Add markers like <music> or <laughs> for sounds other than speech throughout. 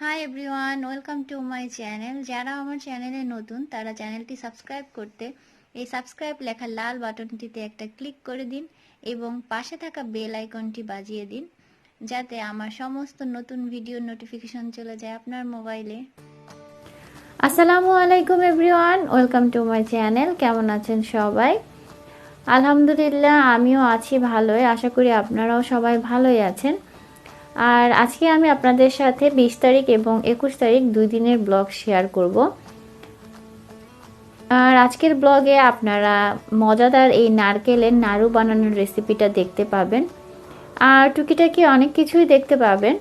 Hi everyone welcome to my channel যারা আমার চ্যানেলে নতুন, তারা চ্যানেলটি সাবস্ক্রাইব করতে, এই সাবস্ক্রাইব লেখা লাল বাটনটিতে একটা ক্লিক করে দিন এবং পাশে থাকা বেল আইকনটি বাজিয়ে দিন, যাতে আমার সমস্ত নতুন ভিডিও নোটিফিকেশন চলে যায় আপনার মোবাইলে আসসালামু আলাইকুম everyone welcome to my channel কেমন আছেন সবাই? আলহামদুলিল্লাহ, আমিও আছি ভালোই। আশা করি আপনারাও সবাই ভালোই আছেন। আর আজকে আমি আপনাদের সাথে বিশ তারিখ এবং একুশ তারিখ দুই দিনের ব্লগ শেয়ার করব। আর আজকের ব্লগে আপনারা মজাদার এই নারকেলের নাড়ু বানানোর রেসিপিটা দেখতে পাবেন। আর টুকিটাকি অনেক কিছুই দেখতে পাবেন।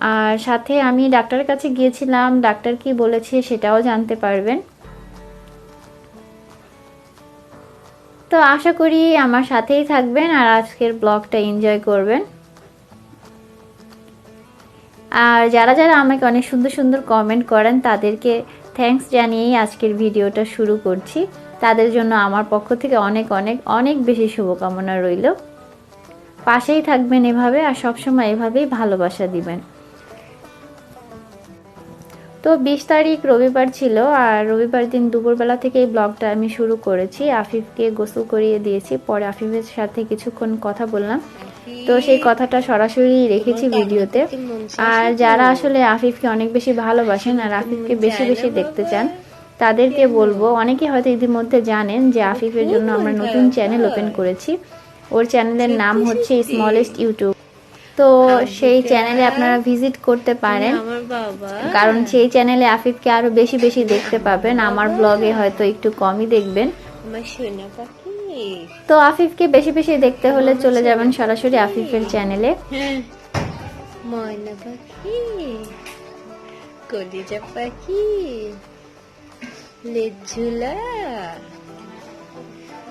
আর সাথে আমি ডাক্তারের কাছে গিয়েছিলাম, ডাক্তার কি বলেছে সেটাও জানতে পারবেন। তো আশা করি আমার সাথেই থাকবেন আর আজকের ব্লগটা এনজয় করবেন। আর যারা যারা আমাকে অনেক সুন্দর সুন্দর কমেন্ট করেন, তাদেরকে থ্যাঙ্কস জানিয়েই আজকের ভিডিওটা শুরু করছি। তাদের জন্য আমার পক্ষ থেকে অনেক অনেক অনেক বেশি শুভকামনা রইল। পাশেই থাকবেন এভাবে আর সবসময় এভাবেই ভালোবাসা দিবেন। তো বিশ তারিখ রবিবার ছিল আর রবিবার দিন দুপুরবেলা থেকে এই ব্লগটা আমি শুরু করেছি। আফিফকে গোসল করিয়ে দিয়েছি। পরে আফিফের সাথে কিছুক্ষণ কথা বললাম। তো সেই কথাটা সরাসরি রেখেছি ভিডিওতে। আর যারা আসলে আফিফকে অনেক বেশি ভালোবাসেন আর আফিফকে বেশি বেশি দেখতে চান, তাদেরকে বলব অনেকে হয়তো ইতিমধ্যে জানেন যে আফিফের জন্য আমরা নতুন চ্যানেল ওপেন করেছি। ওর চ্যানেলের নাম হচ্ছে স্মলেস্ট ইউটিউব তো সেই চ্যানেলে আপনারা ভিজিট করতে পারেন, কারণ সেই চ্যানেলে আফিফকে আরও বেশি বেশি দেখতে পাবেন। আমার ব্লগে হয়তো একটু কমই দেখবেন। তো আফিফকে বেশি বেশি দেখতে হলে চলে যাবেন সরাসরি আফিফের চ্যানেলে ময়না পাখি। কলিজা পাখি। লেজুলা।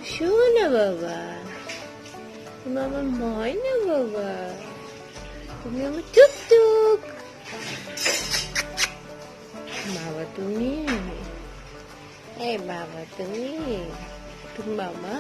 শোনো বাবা। তুমি আমার ময়না বাবা। তুমি আমার টুকটুক। বাবা তুমি। এই বাবা তুমি। তুমি বাবা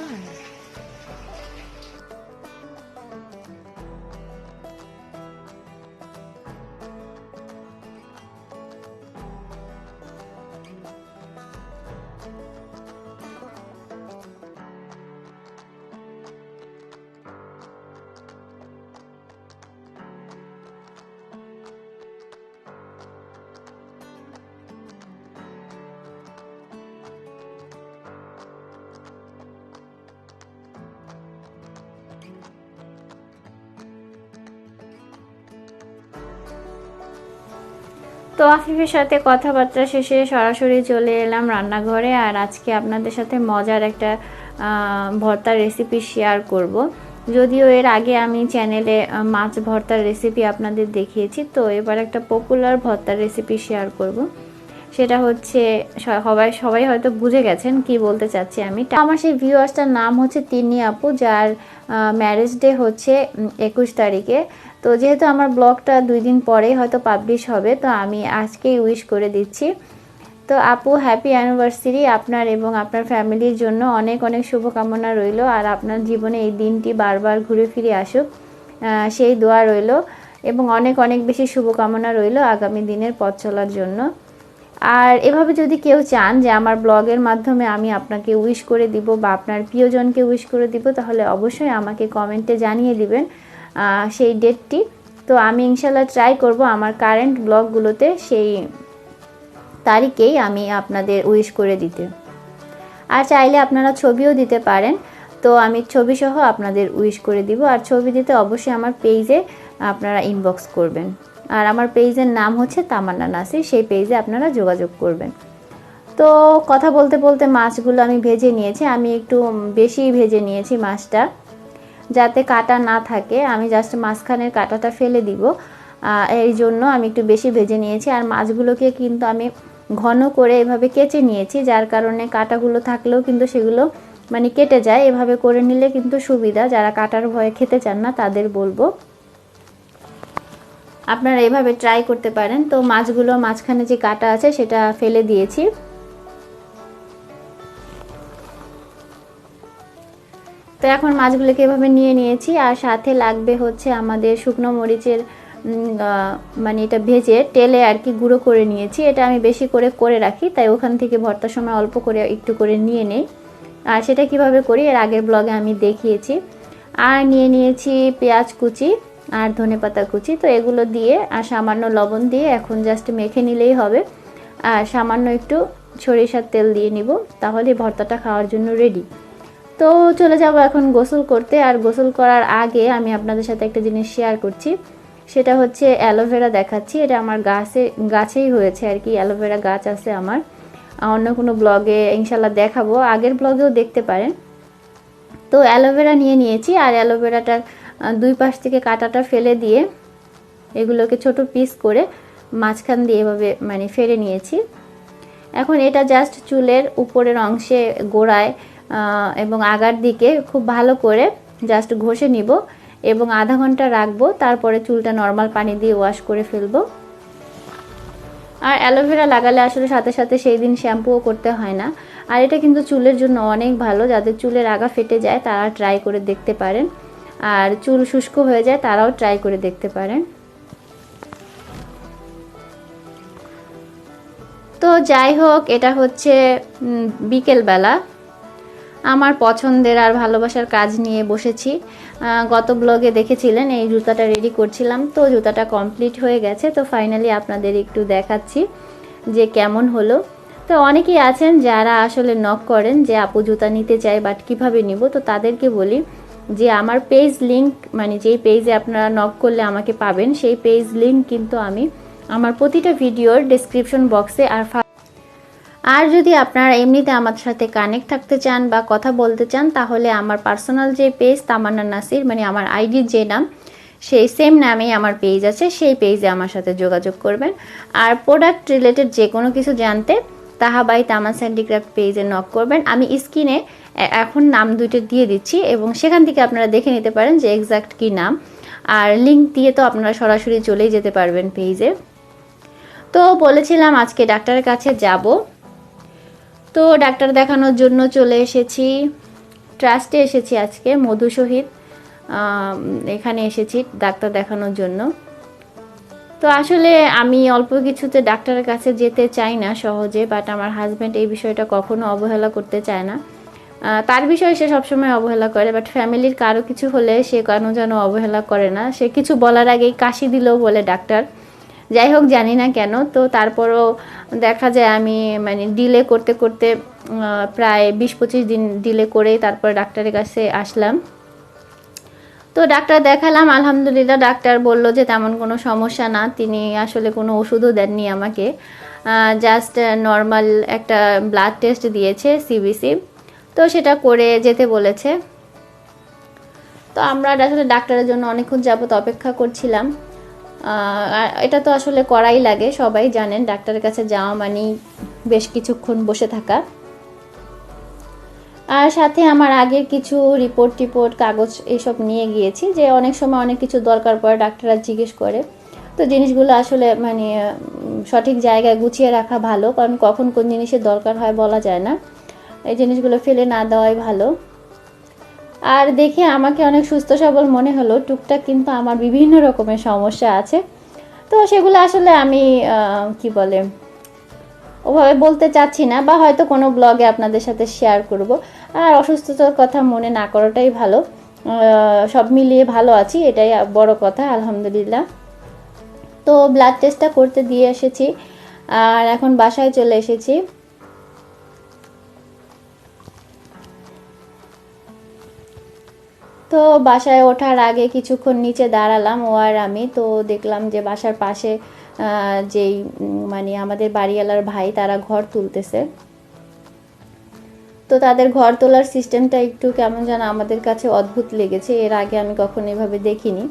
তো আফিফের সাথে কথাবার্তা শেষে সরাসরি চলে এলাম রান্নাঘরে, আর আজকে আপনাদের সাথে মজার একটা ভর্তার রেসিপি শেয়ার করব। যদিও এর আগে আমি চ্যানেলে মাছ ভর্তার রেসিপি আপনাদের দেখিয়েছি, তো এবার একটা পপুলার ভর্তার রেসিপি শেয়ার করব। সেটা হচ্ছে সবাই সবাই হয়তো বুঝে গেছেন কি বলতে চাচ্ছি আমি। আমার সেই ভিউয়ার্সটার নাম হচ্ছে তিনি আপু, যার ম্যারেজ ডে হচ্ছে একুশ তারিখে। তো যেহেতু আমার ব্লগটা দুই দিন পরেই হয়তো পাবলিশ হবে, তো আমি আজকেই উইশ করে দিচ্ছি। তো আপু হ্যাপি অ্যানিভার্সারি আপনার এবং আপনার ফ্যামিলির জন্য অনেক অনেক শুভকামনা রইল আর আপনার জীবনে এই দিনটি বারবার ঘুরে ফিরে আসুক। সেই দোয়া রইল এবং অনেক অনেক বেশি শুভকামনা রইল আগামী দিনের পথ চলার জন্য। আর এভাবে যদি কেউ চান যে আমার ব্লগের মাধ্যমে আমি আপনাকে উইশ করে দিব বা আপনার প্রিয়জনকে উইশ করে দিব, তাহলে অবশ্যই আমাকে কমেন্টে জানিয়ে দিবেন। সেই ডেটটি তো আমি ইনশাল্লাহ ট্রাই করব আমার কারেন্ট ব্লগগুলোতে সেই তারিখেই আমি আপনাদের উইশ করে দিতে। আর চাইলে আপনারা ছবিও দিতে পারেন। তো আমি ছবি সহ আপনাদের উইশ করে দিব। আর ছবি দিতে অবশ্যই আমার পেজে আপনারা ইনবক্স করবেন। আর আমার পেজের নাম হচ্ছে তামান্না নাসির। সেই পেজে আপনারা যোগাযোগ করবেন। তো কথা বলতে বলতে মাছগুলো আমি ভেজে নিয়েছি। আমি একটু বেশি ভেজে নিয়েছি মাছটা। যাতে কাটা না থাকে, আমি জাস্ট মাঝখানের কাটাটা ফেলে দিব। এই জন্য আমি একটু বেশি ভেজে নিয়েছি। আর মাছগুলোকে কিন্তু আমি ঘন করে এভাবে কেচে নিয়েছি, যার কারণে কাটাগুলো থাকলেও কিন্তু সেগুলো মানে কেটে যায়। এভাবে করে নিলে কিন্তু সুবিধা, যারা কাটার ভয়ে খেতে চান না তাদের বলব। আপনারা এভাবে ট্রাই করতে পারেন। তো মাছগুলো মাঝখানে যে কাটা আছে সেটা ফেলে দিয়েছি। তো এখন মাছগুলোকে এভাবে নিয়ে নিয়েছি, আর সাথে লাগবে হচ্ছে আমাদের শুকনো মরিচের মানে এটা ভেজে তেলে আর কি গুঁড়ো করে নিয়েছি। এটা আমি বেশি করে করে রাখি, তাই ওখান থেকে ভর্তার সময় অল্প করে একটু করে নিয়ে নেই। আর সেটা কীভাবে করি এর আগের ব্লগে আমি দেখিয়েছি। আর নিয়ে নিয়েছি পেঁয়াজ কুচি আর ধনেপাতা কুচি। তো এগুলো দিয়ে আর সামান্য লবণ দিয়ে এখন জাস্ট মেখে নিলেই হবে। আর সামান্য একটু সরিষার তেল দিয়ে নিব, তাহলে ভর্তাটা খাওয়ার জন্য রেডি তো চলে যাব এখন গোসল করতে। আর গোসল করার আগে আমি আপনাদের সাথে একটা জিনিস শেয়ার করছি। সেটা হচ্ছে অ্যালোভেরা দেখাচ্ছি। এটা আমার গাছে, গাছেই হয়েছে আর কি। অ্যালোভেরা গাছ আছে আমার। অন্য কোনো ব্লগে ইনশাল্লাহ দেখাবো। আগের ব্লগেও দেখতে পারেন। তো অ্যালোভেরা নিয়ে নিয়েছি। আর অ্যালোভেরাটার দুই পাশ থেকে কাঁটাটা ফেলে দিয়ে এগুলোকে ছোট পিস করে মাঝখান দিয়ে এভাবে মানে ফেলে নিয়েছি। এখন এটা জাস্ট চুলের উপরের অংশে গোড়ায় এবং আগার দিকে খুব ভালো করে জাস্ট ঘষে নিব এবং আধা ঘণ্টা রাখব, তারপরে চুলটা নর্মাল পানি দিয়ে ওয়াশ করে ফেলব। আর অ্যালোভেরা লাগালে আসলে সাথে সাথে সেই দিন শ্যাম্পুও করতে হয় না। আর এটা কিন্তু চুলের জন্য অনেক ভালো, যাদের চুলের আগা ফেটে যায় তারা ট্রাই করে দেখতে পারেন। আর চুল শুষ্ক হয়ে যায় তারাও ট্রাই করে দেখতে পারেন। তো যাই হোক, এটা হচ্ছে বিকেলবেলা। আমার পছন্দের আর ভালোবাসার কাজ নিয়ে বসেছি। গত ব্লগে দেখেছিলেন, এই জুতাটা রেডি করছিলাম, তো জুতাটা কমপ্লিট হয়ে গেছে, তো ফাইনালি আপনাদের একটু দেখাচ্ছি যে কেমন হলো। তো অনেকেই আছেন যারা আসলে নক করেন যে, আপু, জুতা নিতে চাই বাট কীভাবে নিব? তো তাদেরকে বলি যে, আমার পেজ লিংক মানে যেই পেজে আপনারা নক করলে আমাকে পাবেন, সেই পেজ লিংক কিন্তু আমি আমার প্রতিটা ভিডিওর ডেসক্রিপশন বক্সে আর আর যদি আপনারা এমনিতে আমার সাথে কানেক্ট থাকতে চান বা কথা বলতে চান, তাহলে আমার পার্সোনাল যে পেজ তামান্না নাসির মানে আমার আইডির যে নাম, সেই সেম নামেই আমার পেজ আছে, সেই পেজে আমার সাথে যোগাযোগ করবেন। আর প্রোডাক্ট রিলেটেড যে কোনো কিছু জানতে তাহাবাই তামান স্যান্ডিক্রাফট পেজে নক করবেন। আমি স্ক্রিনে এখন নাম দুইটা দিয়ে দিচ্ছি এবং সেখান থেকে আপনারা দেখে নিতে পারেন যে এক্সাক্ট কী নাম। আর লিঙ্ক দিয়ে তো আপনারা সরাসরি চলেই যেতে পারবেন পেজে তো বলেছিলাম আজকে ডাক্তারের কাছে যাব। তো ডাক্তার দেখানোর জন্য চলে এসেছি। ট্রাস্টে এসেছি আজকে, মধু সহিত এখানে এসেছি ডাক্তার দেখানোর জন্য। তো আসলে আমি অল্প কিছুতে ডাক্তারের কাছে যেতে চাই না সহজে বাট আমার হাজব্যান্ড এই বিষয়টা কখনো অবহেলা করতে চায় না। তার বিষয়ে সে সবসময় অবহেলা করে বাট ফ্যামিলির কারও কিছু হলে সে কেন যেন অবহেলা করে না। সে কিছু বলার আগেই কাশি দিলেও বলে ডাক্তার। যাই হোক জানি না কেন। তো তারপরও দেখা যায় আমি মানে ডিলে করতে করতে প্রায় বিশ পঁচিশ দিন ডিলে করেই তারপর ডাক্তারের কাছে আসলাম। তো ডাক্তার দেখালাম, আলহামদুলিল্লাহ ডাক্তার বলল যে তেমন কোনো সমস্যা না, তিনি আসলে কোনো ওষুধও দেননি আমাকে। জাস্ট নর্মাল একটা ব্লাড টেস্ট দিয়েছে সিবিসি তো সেটা করে যেতে বলেছে। তো আমরা আসলে ডাক্তারের জন্য অনেকক্ষণ যাবত অপেক্ষা করছিলাম। এটা তো আসলে করাই লাগে, সবাই জানেন, ডাক্তারের কাছে যাওয়া মানেই বেশ কিছুক্ষণ বসে থাকা। আর সাথে আমার আগের কিছু রিপোর্ট টিপোর্ট কাগজ এইসব নিয়ে গিয়েছি যে অনেক সময় অনেক কিছু দরকার পড়ে, ডাক্তাররা জিজ্ঞেস করে। তো জিনিসগুলো আসলে মানে সঠিক জায়গায় গুছিয়ে রাখা ভালো, কারণ কখন কোন জিনিসের দরকার হয় বলা যায় না। এই জিনিসগুলো ফেলে না দেওয়াই ভালো। আর দেখে আমাকে অনেক সুস্থ সবল মনে হলো। টুকটাক কিন্তু আমার বিভিন্ন রকমের সমস্যা আছে। তো সেগুলো আসলে আমি কি বলে, ওভাবে বলতে চাচ্ছি না বা হয়তো কোনো ব্লগে আপনাদের সাথে শেয়ার করব। আর অসুস্থতার কথা মনে না করাটাই ভালো। সব মিলিয়ে ভালো আছি, এটাই বড় কথা, আলহামদুলিল্লাহ। তো ব্লাড টেস্টটা করতে দিয়ে এসেছি। আর এখন বাসায় চলে এসেছি। তো বাসায় ওঠার আগে কিছুক্ষণ নিচে দাঁড়ালাম ও আর আমি। তো দেখলাম যে বাসার পাশে যেই মানে আমাদের বাড়িওয়ালার ভাই, তারা ঘর তুলতেছে। তো তাদের ঘর তোলার সিস্টেমটা একটু কেমন যেন আমাদের কাছে অদ্ভুত লেগেছে। এর আগে আমি কখনো এভাবে দেখিনি।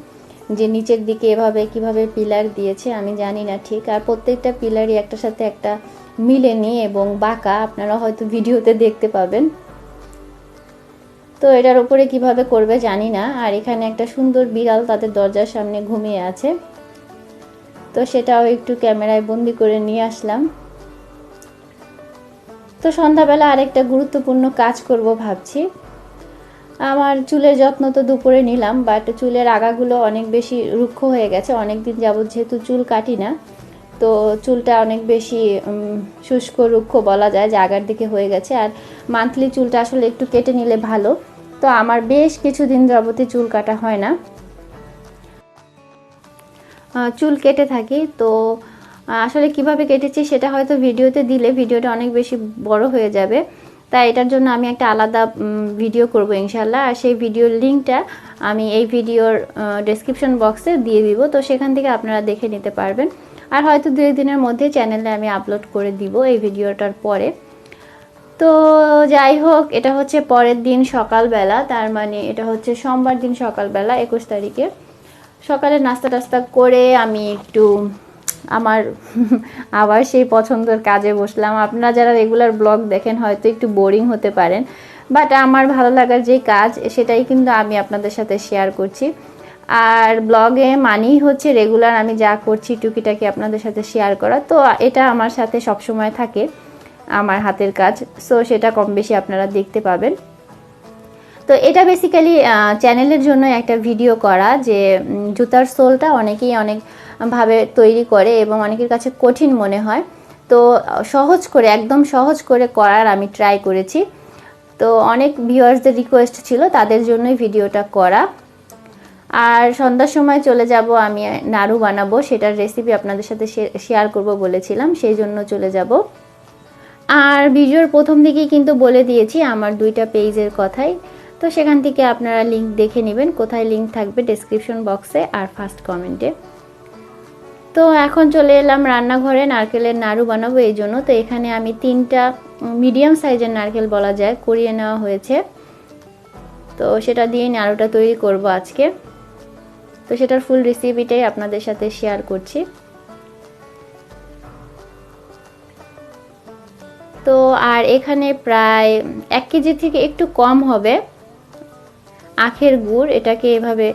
যে নিচের দিকে এভাবে কীভাবে পিলার দিয়েছে, আমি জানি না ঠিক। আর প্রত্যেকটা পিলারই একটার সাথে একটা মিলেনি এবং বাঁকা। আপনারা হয়তো ভিডিওতে দেখতে পাবেন। তো এটার উপরে কীভাবে করবে জানি না। আর এখানে একটা সুন্দর বিড়াল তাদের দরজার সামনে ঘুমিয়ে আছে। তো সেটাও একটু ক্যামেরায় বন্দি করে নিয়ে আসলাম। তো সন্ধ্যাবেলা আরেকটা গুরুত্বপূর্ণ কাজ করব ভাবছি। আমার চুলের যত্ন তো দুপুরে নিলাম বাট চুলের আগাগুলো অনেক বেশি রুক্ষ হয়ে গেছে। অনেক দিন যাবত যেহেতু চুল কাটি না, তো চুলটা অনেক বেশি শুষ্ক রুক্ষ বলা যায়, যে আগার দিকে হয়ে গেছে। আর মান্থলি চুলটা আসলে একটু কেটে নিলে ভালো। তো আমার বেশ কিছুদিন যাবতে চুল কাটা হয় না। চুল কেটে থাকি, তো আসলে কীভাবে কেটেছি সেটা হয়তো ভিডিওতে দিলে ভিডিওটা অনেক বেশি বড় হয়ে যাবে। তাই এটার জন্য আমি একটা আলাদা ভিডিও করব ইনশাল্লাহ আর সেই ভিডিওর লিঙ্কটা আমি এই ভিডিওর ডেসক্রিপশন বক্সে দিয়ে দিব। তো সেখান থেকে আপনারা দেখে নিতে পারবেন। আর হয়তো দু একদিনের মধ্যে চ্যানেলে আমি আপলোড করে দিব এই ভিডিওটার পরে। তো যাই হোক, এটা হচ্ছে পরের দিন সকালবেলা, তার মানে এটা হচ্ছে সোমবার দিন সকালবেলা, একুশ তারিখে। সকালে নাস্তা টাস্তা করে আমি একটু আমার <laughs> আবার সেই পছন্দের কাজে বসলাম। আপনারা যারা রেগুলার ব্লগ দেখেন, হয়তো একটু বোরিং হতে পারেন, বাট আমার ভালো লাগার যে কাজ, সেটাই কিন্তু আমি আপনাদের সাথে শেয়ার করছি। আর ব্লগে মানেই হচ্ছে রেগুলার আমি যা করছি, টুকিটাকি আপনাদের সাথে শেয়ার করা। তো এটা আমার সাথে সবসময় থাকে। আমার হাতের কাজ। সো সেটা কম বেশি আপনারা দেখতে পাবেন। তো এটা বেসিক্যালি চ্যানেলের জন্য একটা ভিডিও করা যে জুতার সোলটা অনেকেই অনেকভাবে তৈরি করে এবং অনেকের কাছে কঠিন মনে হয়। তো, সহজ করে, একদম সহজ করে করার আমি ট্রাই করেছি। তো, অনেক ভিউয়ার্সদের রিকোয়েস্ট ছিল, তাদের জন্যই ভিডিওটা করা। আর সন্ধ্যার সময় চলে যাব আমি নাড়ু বানাবো, সেটার রেসিপি আপনাদের সাথে শেয়ার করব বলেছিলাম, সেই জন্য চলে যাব। আর ভিডিওর প্রথম দিকেই কিন্তু বলে দিয়েছি আমার দুইটা পেজের কথাই। তো সেখান থেকে আপনারা লিংক দেখে নেবেন, কোথায় লিংক থাকবে ডেসক্রিপশন বক্সে আর ফার্স্ট কমেন্টে তো এখন চলে এলাম রান্নাঘরে, নারকেলের নাড়ু বানাবো এই জন্য। তো এখানে আমি তিনটা মিডিয়াম সাইজের নারকেল বলা যায় করিয়ে নেওয়া হয়েছে। তো সেটা দিয়ে নাড়ুটা তৈরি করব আজকে। তো সেটার ফুল রেসিপিটাই আপনাদের সাথে শেয়ার করছি। তো আর এখানে প্রায় এক কেজি থেকে একটু কম হবে। আখের গুড়, এটাকে এভাবে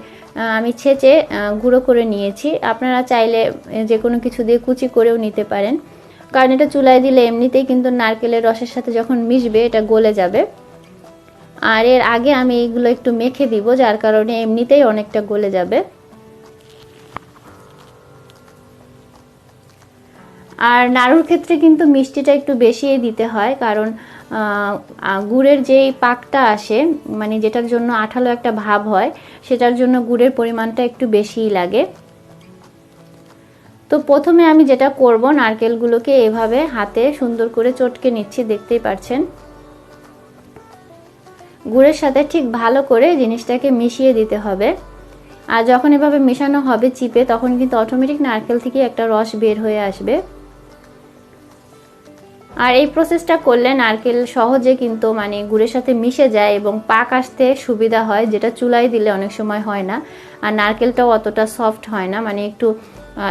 আমি ছেঁচে গুঁড়ো করে নিয়েছি। আপনারা চাইলে যে কোনো কিছু দিয়ে কুচি করেও নিতে পারেন। কারণ এটা চুলায় দিলে এমনিতেই কিন্তু নারকেলের রসের সাথে যখন মিশবে, এটা গলে যাবে। আর এর আগে আমি এইগুলো একটু মেখে দিব, যার কারণে এমনিতেই অনেকটা গলে যাবে। আর নাড়ুর ক্ষেত্রে কিন্তু মিষ্টিটা একটু বেশিই দিতে হয়, কারণ গুড়ের যেই পাকটা আসে মানে যেটার জন্য আঠালো একটা ভাব হয়, সেটার জন্য গুড়ের পরিমাণটা একটু বেশিই লাগে। তো প্রথমে আমি যেটা করব, নারকেলগুলোকে এভাবে হাতে সুন্দর করে চটকে নিচ্ছি, দেখতেই পাচ্ছেন গুড়ের সাথে ঠিক ভালো করে জিনিসটাকে মিশিয়ে দিতে হবে। আর যখন এভাবে মেশানো হবে চিপে, তখন কিন্তু অটোমেটিক নারকেল থেকে একটা রস বের হয়ে আসবে। আর এই প্রসেসটা করলে নারকেল সহজে কিন্তু মানে গুড়ের সাথে মিশে যায় এবং পাক আসতে সুবিধা হয়, যেটা চুলায় দিলে অনেক সময় হয় না। আর নারকেলটাও অতটা সফট হয় না মানে একটু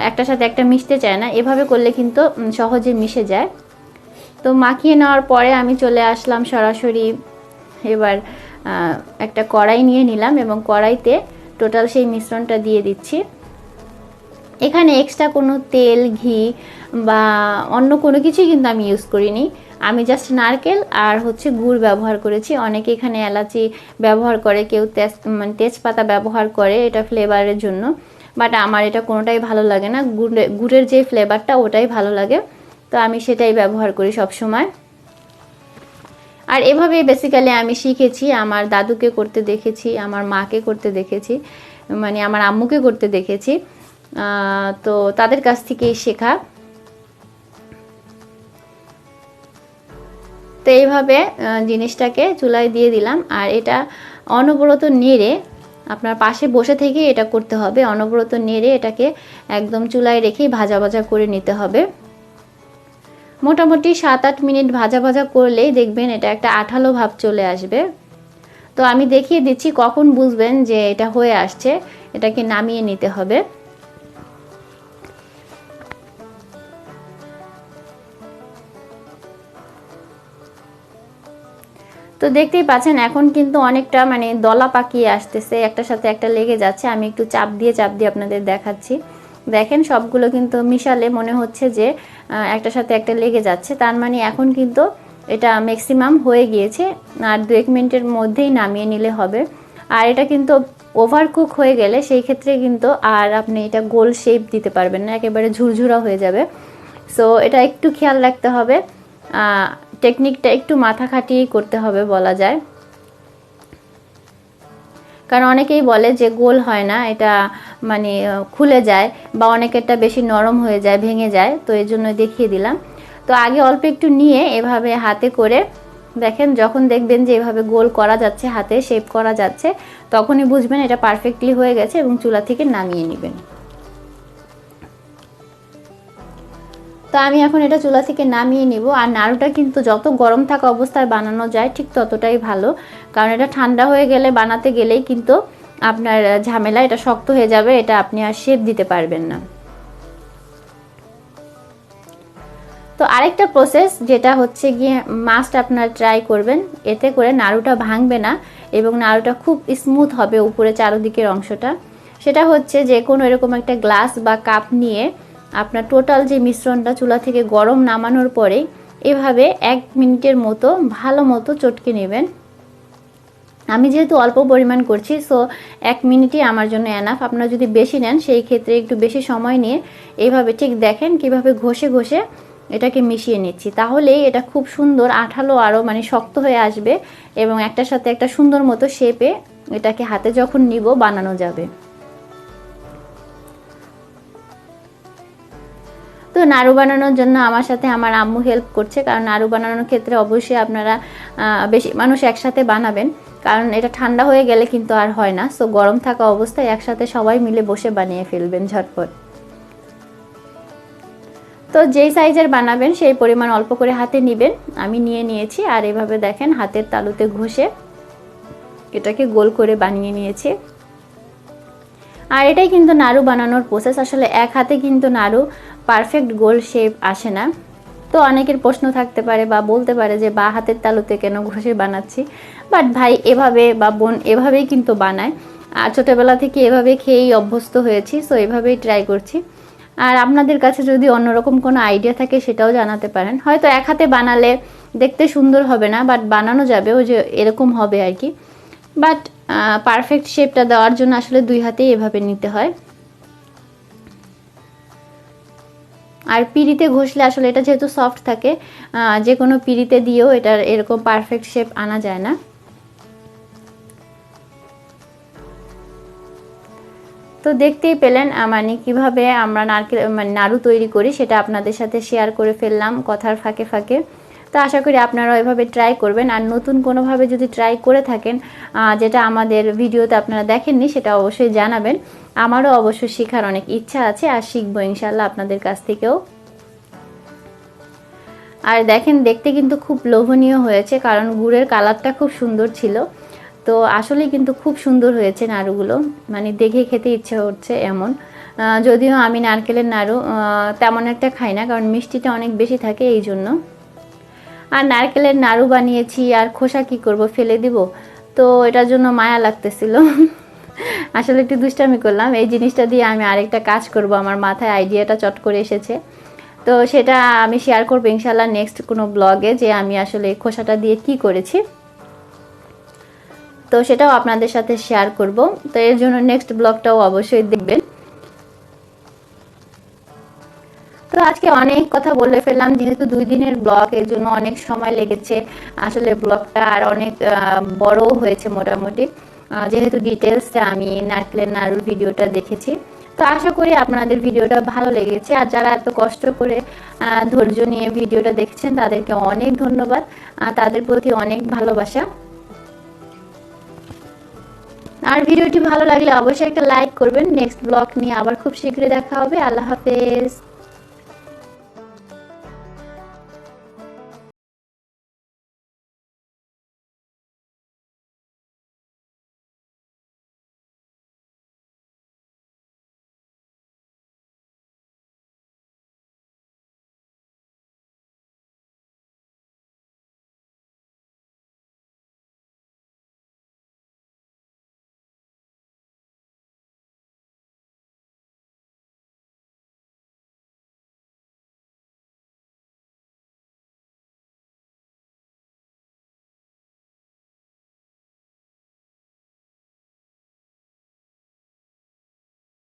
একটার সাথে একটা মিশতে চায় না। এভাবে করলে কিন্তু সহজে মিশে যায়। তো মাখিয়ে নেওয়ার পরে আমি চলে আসলাম সরাসরি এবার একটা কড়াই নিয়ে নিলাম এবং কড়াইতে টোটাল সেই মিশ্রণটা দিয়ে দিচ্ছি। এখানে এক্সট্রা কোনো তেল, ঘি বা অন্য কোনো কিছুই কিন্তু আমি ইউজ করিনি। আমি জাস্ট নারকেল আর হচ্ছে গুড় ব্যবহার করেছি। অনেকে এখানে এলাচি ব্যবহার করে, কেউ তেজ মানে তেজপাতা ব্যবহার করে এটা ফ্লেভারের জন্য। বাট আমার এটা কোনোটাই ভালো লাগে না। গুড়ে, গুড়ের যে ফ্লেভারটা ওটাই ভালো লাগে। তো আমি সেটাই ব্যবহার করি সব সময়। আর এভাবেই বেসিক্যালি আমি শিখেছি। আমার দাদুকে করতে দেখেছি, আমার মাকে করতে দেখেছি মানে আমার আম্মুকে করতে দেখেছি। তো তাদের কাছ থেকেই শেখা। তো এইভাবে জিনিসটাকে চুলায় দিয়ে দিলাম। আর এটা অনবরত নেড়ে আপনার পাশে বসে থেকে এটা করতে হবে। অনবরত নেড়ে এটাকে একদম চুলায় রেখেই ভাজা ভাজা করে নিতে হবে। মোটামুটি সাত আট মিনিট ভাজা ভাজা করলেই দেখবেন এটা একটা আঠালো ভাব চলে আসবে। তো আমি দেখিয়ে দিচ্ছি কখন বুঝবেন যে এটা হয়ে আসছে। এটাকে নামিয়ে নিতে হবে। তো দেখতেই পাচ্ছেন, এখন কিন্তু অনেকটা মানে দলা পাকিয়ে আসতেছে, একটার সাথে একটা লেগে যাচ্ছে। আমি একটু চাপ দিয়ে চাপ দিয়ে আপনাদের দেখাচ্ছি। দেখেন, সবগুলো কিন্তু মিশালে মনে হচ্ছে যে একটার সাথে একটা লেগে যাচ্ছে। তার মানে এখন কিন্তু এটা ম্যাক্সিমাম হয়ে গিয়েছে, আর দু এক মিনিটের মধ্যেই নামিয়ে নিলে হবে। আর এটা কিন্তু ওভার কুক হয়ে গেলে সেই ক্ষেত্রে কিন্তু আর আপনি এটা গোল শেপ দিতে পারবেন না, একেবারে ঝুরঝুরা হয়ে যাবে। সো এটা একটু খেয়াল রাখতে হবে। টেকনিকটা একটু মাথা খাটিয়েই করতে হবে বলা যায়। কারণ অনেকেই বলে যে গোল হয় না, এটা মানে খুলে যায় বা অনেকেরটা বেশি নরম হয়ে যায়, ভেঙে যায়, তো এই জন্য দেখিয়ে দিলাম। তো আগে অল্প একটু নিয়ে এভাবে হাতে করে দেখেন, যখন দেখবেন যে এভাবে গোল করা যাচ্ছে, হাতে শেপ করা যাচ্ছে, তখনই বুঝবেন এটা পারফেক্টলি হয়ে গেছে এবং চুলা থেকে নামিয়ে নেবেন। তো আমি এখন এটা চুলা থেকে নামিয়ে নিব। আর নাড়ুটা কিন্তু যত গরম থাকা অবস্থায় বানানো যায়, ঠিক ততটাই ভালো। কারণ এটা ঠান্ডা হয়ে গেলে, বানাতে গেলেই কিন্তু আপনার ঝামেলা, এটা শক্ত হয়ে যাবে, এটা আপনি আর শেপ দিতে পারবেন না। তো আরেকটা প্রসেস যেটা হচ্ছে গিয়ে মাস্ট আপনার ট্রাই করবেন, এতে করে নাড়ুটা ভাঙবে না এবং নাড়ুটা খুব স্মুথ হবে উপরে চারদিকের অংশটা। সেটা হচ্ছে যে কোনো এরকম একটা গ্লাস বা কাপ নিয়ে আপনার টোটাল যে মিশ্রণটা চুলা থেকে গরম নামানোর পরে, এভাবে এক মিনিটের মতো ভালো মতো চটকে নেবেন। আমি যেহেতু অল্প পরিমাণ করছি সো এক মিনিটই আমার জন্য এনাফ আপনারা যদি বেশি নেন, সেই ক্ষেত্রে একটু বেশি সময় নিয়ে এইভাবে ঠিক দেখেন কীভাবে ঘষে ঘষে এটাকে মিশিয়ে নিচ্ছি। তাহলেই এটা খুব সুন্দর আঠালো আরও মানে শক্ত হয়ে আসবে এবং একটার সাথে একটা সুন্দর মতো শেপে এটাকে হাতে যখন নিব, বানানো যাবে। তো নাড়ু বানানোর জন্য আমার সাথে আমার আম্মু হেল্প করছে। কারণ নাড়ু বানানোর ক্ষেত্রে অবশ্যই আপনারা বেশি মানুষ একসাথে বানাবেন। কারণ এটা ঠান্ডা হয়ে গেলে কিন্তু আর হয় না। সো গরম থাকা অবস্থায় একসাথে সবাই মিলে বসে বানিয়ে ফেলবেন ঝটপট। তো যেই সাইজের বানাবেন, সেই পরিমাণ অল্প করে হাতে নেবেন। আমি নিয়ে নিয়েছি। আর এভাবে দেখেন, হাতের তালুতে ঘষে এটাকে গোল করে বানিয়ে নিয়েছি। আর এটাই কিন্তু নাড়ু বানানোর প্রসেস আসলে এক হাতে কিন্তু নাড়ু পারফেক্ট গোল শেপ আসে না। তো অনেকের প্রশ্ন থাকতে পারে বা বলতে পারে যে, বা হাতের তালুতে কেন ঘষে বানাচ্ছি? বাট ভাই, এভাবে বা বোন এভাবেই কিন্তু বানায়। আর ছোটোবেলা থেকে এভাবে খেয়েই অভ্যস্ত হয়েছি সো এভাবেই ট্রাই করছি। আর আপনাদের কাছে যদি অন্যরকম কোনো আইডিয়া থাকে, সেটাও জানাতে পারেন। হয়তো এক হাতে বানালে দেখতে সুন্দর হবে না বাট বানানো যাবে, ওই যে এরকম হবে আর কি। বাট পারফেক্ট শেপটা দেওয়ার জন্য আসলে দুই হাতেই এভাবে নিতে হয়। আর পিড়িতে ঘষলে আসলে এটা যেহেতু সফট থাকে যে কোনো পিড়িতে দিয়েও এটার এরকম পারফেক্ট শেপ আনা যায় না। তো দেখতেই পেলেন মানে কীভাবে আমরা নারকেল মানে নাড়ু তৈরি করি সেটা আপনাদের সাথে শেয়ার করে ফেললাম কথার ফাঁকে ফাঁকে। তো আশা করি আপনারা এভাবে ট্রাই করবেন। আর নতুন কোনোভাবে যদি ট্রাই করে থাকেন যেটা আমাদের ভিডিওতে আপনারা দেখেননি, সেটা অবশ্যই জানাবেন। আমারও অবশ্যই শেখার অনেক ইচ্ছা আছে, আর শিখব ইনশাল্লাহ আপনাদের কাছ থেকেও। আর দেখেন, দেখতে কিন্তু খুব লোভনীয় হয়েছে, কারণ গুড়ের কালারটা খুব সুন্দর ছিল। তো আসলে কিন্তু খুব সুন্দর হয়েছে নাড়ুগুলো। মানে দেখে খেতে ইচ্ছে হচ্ছে এমন। যদিও আমি নারকেলের নাড়ু তেমন একটা খাই না, কারণ মিষ্টিটা অনেক বেশি থাকে এই জন্য আর নারকেলের নাড়ু বানিয়েছি, আর খোসা কি করব ফেলে দিব। তো এটার জন্য মায়া লাগতেছিল। আসলে একটু দুষ্টামি করলাম। এই জিনিসটা দিয়ে আমি আরেকটা কাজ করব। আমার মাথায় আইডিয়াটা চট করে এসেছে। তো সেটা আমি শেয়ার করব ইনশাল্লাহ নেক্সট কোনো ব্লগে যে আমি আসলে খোসাটা দিয়ে কি করেছি। তো সেটাও আপনাদের সাথে শেয়ার করব। তো এর জন্য নেক্সট ব্লগটাও অবশ্যই দেখবেন। তো আজকে অনেক কথা বলে ফেললাম, যেহেতু দুই দিনের ব্লগ, এর জন্য অনেক সময় লেগেছে। আসলে ব্লগটা আর অনেক বড় হয়েছে মোটামুটি। যেহেতু ডিটেলসে আমি নারকেলের নাড়ুর ভিডিওটা দেখেছি। তো আশা করি আপনাদের ভিডিওটা ভালো লেগেছে। আর যারা এত কষ্ট করে ধৈর্য নিয়ে ভিডিওটা দেখছেন, তাদেরকে অনেক ধন্যবাদ। তাদের প্রতি অনেক ভালোবাসা। আর ভিডিওটি ভালো লাগলে অবশ্যই একটা লাইক করবেন। নেক্সট ব্লগ নিয়ে আবার খুব শীঘ্রই দেখা হবে। আল্লাহ হাফেজ।